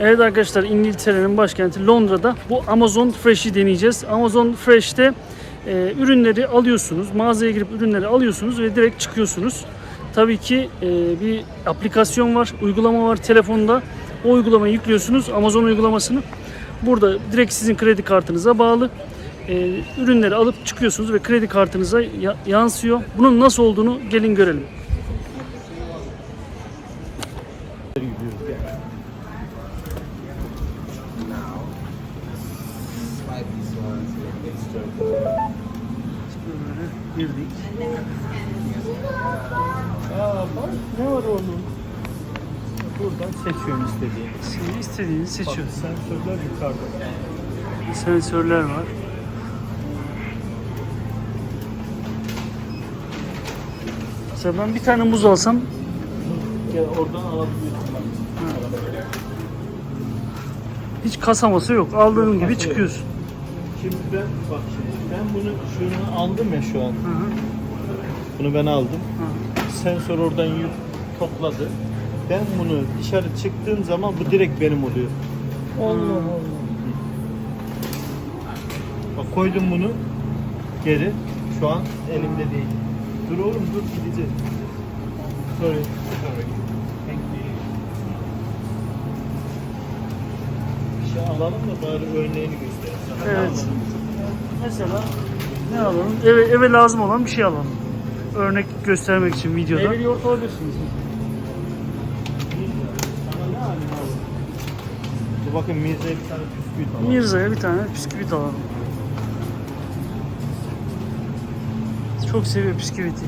Evet arkadaşlar İngiltere'nin başkenti Londra'da bu Amazon Fresh'i deneyeceğiz. Amazon Fresh'te e, ürünleri alıyorsunuz. Mağazaya girip ürünleri alıyorsunuz ve direkt çıkıyorsunuz. Tabii ki e, bir aplikasyon var, uygulama var telefonda. O uygulamayı yüklüyorsunuz. Amazon uygulamasını. Burada direkt sizin kredi kartınıza bağlı. E, ürünleri alıp çıkıyorsunuz ve kredi kartınıza ya- yansıyor. Bunun nasıl olduğunu gelin görelim. Girdik. Aa bak ne var oğlum? Buradan seçiyorum istediğini. Şimdi istediğinizi Bak seçiyorsunuz. sensörler yukarıda. Sensörler var. Mesela ben bir tane muz alsam oradan alabiliyorsun bak. hiç kasaması yok. Aldığın gibi çıkıyorsun. Şimdi ben bak şimdi ben bunu şunu aldım ya şu an. Hı hı. Bunu ben aldım. Hı. Sensör oradan yük topladı. Ben bunu dışarı çıktığım zaman bu direkt benim oluyor. Allah Allah. Bak koydum bunu geri. Şu an elimde değil. Dur oğlum dur gideceğiz. Sorry. Sorry. Thank you. Bir şey alalım da bari örneğini gösterelim Evet. alalım? Mesela ne alalım? Eve, eve lazım olan bir şey alalım. Örnek göstermek için videoda. Meyveli yoğurt alabilirsiniz. Dur bakın Mirza'ya bir tane bisküvit alalım. Mirza'ya bir tane bisküvit alalım. Çok seviyor bisküviti.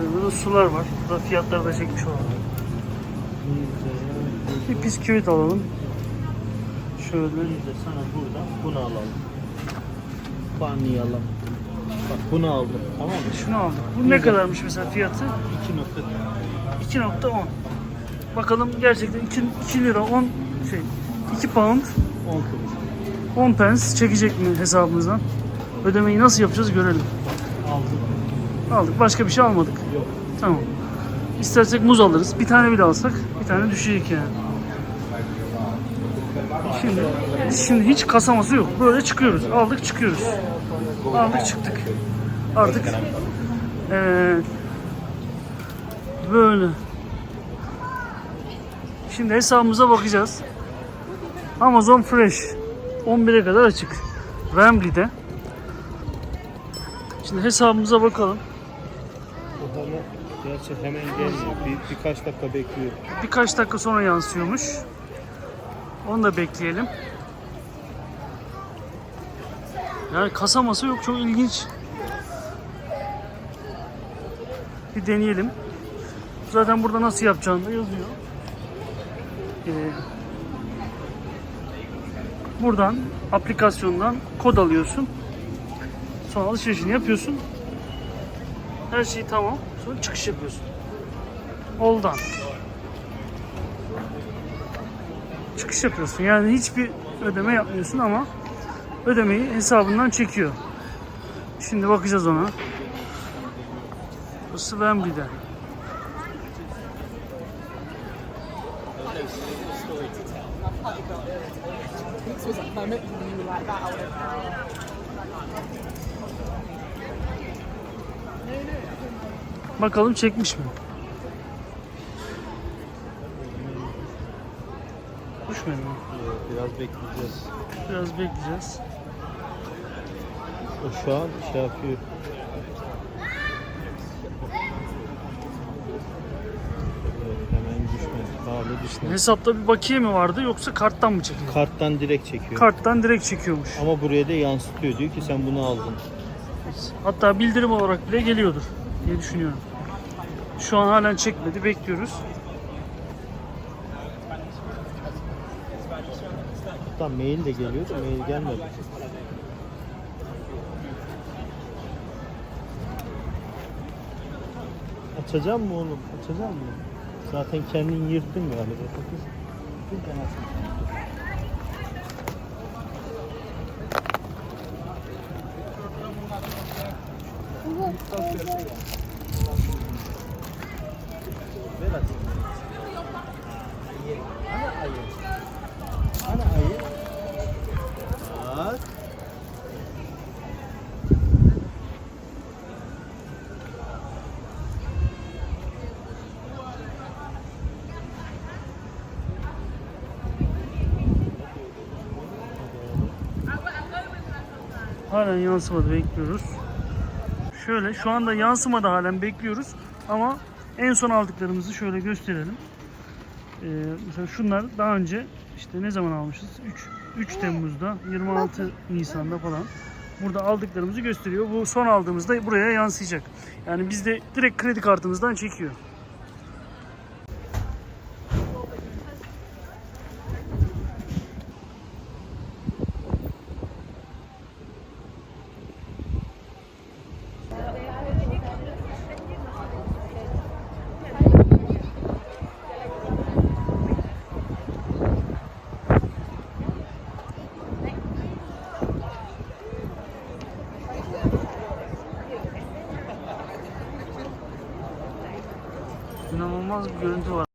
Mesela burada sular var. Burada fiyatları da çekmiş olalım. Bir bisküvit alalım. Şöyle. Mirza sana buradan bunu alalım. Banlayalım. Bak bunu aldım tamam mı? Şunu aldık. Bu ne kadarmış mesela fiyatı? 2 nokta 2.10. Bakalım gerçekten 2, 2 lira 10 şey 2 pound 10 kuruş. 10 pence çekecek mi hesabımızdan? Ödemeyi nasıl yapacağız görelim. Aldım. Aldık. Başka bir şey almadık. Yok. Tamam. İstersek muz alırız. Bir tane bile alsak bir tane düşecek yani. Şimdi şimdi hiç kasaması yok. Böyle çıkıyoruz. Aldık çıkıyoruz. Aldık çıktık. Artık evet. Böyle. Şimdi hesabımıza bakacağız. Amazon Fresh 11'e kadar açık. Wembley'de. Şimdi hesabımıza bakalım. Hemen, gerçi hemen gelmiyor. Bir, birkaç dakika bekliyor. Birkaç dakika sonra yansıyormuş. Onu da bekleyelim. Yani kasaması yok çok ilginç. Bir deneyelim. Zaten burada nasıl yapacağını da yazıyor. Ee, buradan aplikasyondan kod alıyorsun. Sonra alışverişini yapıyorsun. Her şey tamam. Sonra çıkış yapıyorsun. Done. çıkış yapıyorsun. Yani hiçbir ödeme yapmıyorsun ama ödemeyi hesabından çekiyor. Şimdi bakacağız ona. Burası Wembley'de. Bakalım çekmiş mi? Düşmedi mi? Biraz bekleyeceğiz. Biraz bekleyeceğiz. O şu an şey yapıyor. Düşmedi. Hesapta bir bakiye mi vardı yoksa karttan mı çekiyor? Karttan direkt çekiyor. Karttan direkt çekiyormuş. Ama buraya da yansıtıyor. Diyor ki sen bunu aldın. Hatta bildirim olarak bile geliyordur diye düşünüyorum. Şu an halen çekmedi. Bekliyoruz. Hatta mail de geliyor da mail gelmedi. Açacağım mı oğlum? Açacağım mı? Zaten kendin yırttın galiba. Bir tane açayım. Halen yansımadı bekliyoruz. Şöyle şu anda yansımadı halen bekliyoruz ama en son aldıklarımızı şöyle gösterelim. Ee, mesela şunlar daha önce işte ne zaman almışız? 3, 3 Temmuz'da, 26 Nisan'da falan. Burada aldıklarımızı gösteriyor. Bu son aldığımızda buraya yansıyacak. Yani bizde direkt kredi kartımızdan çekiyor. İnanılmaz bir görüntü var.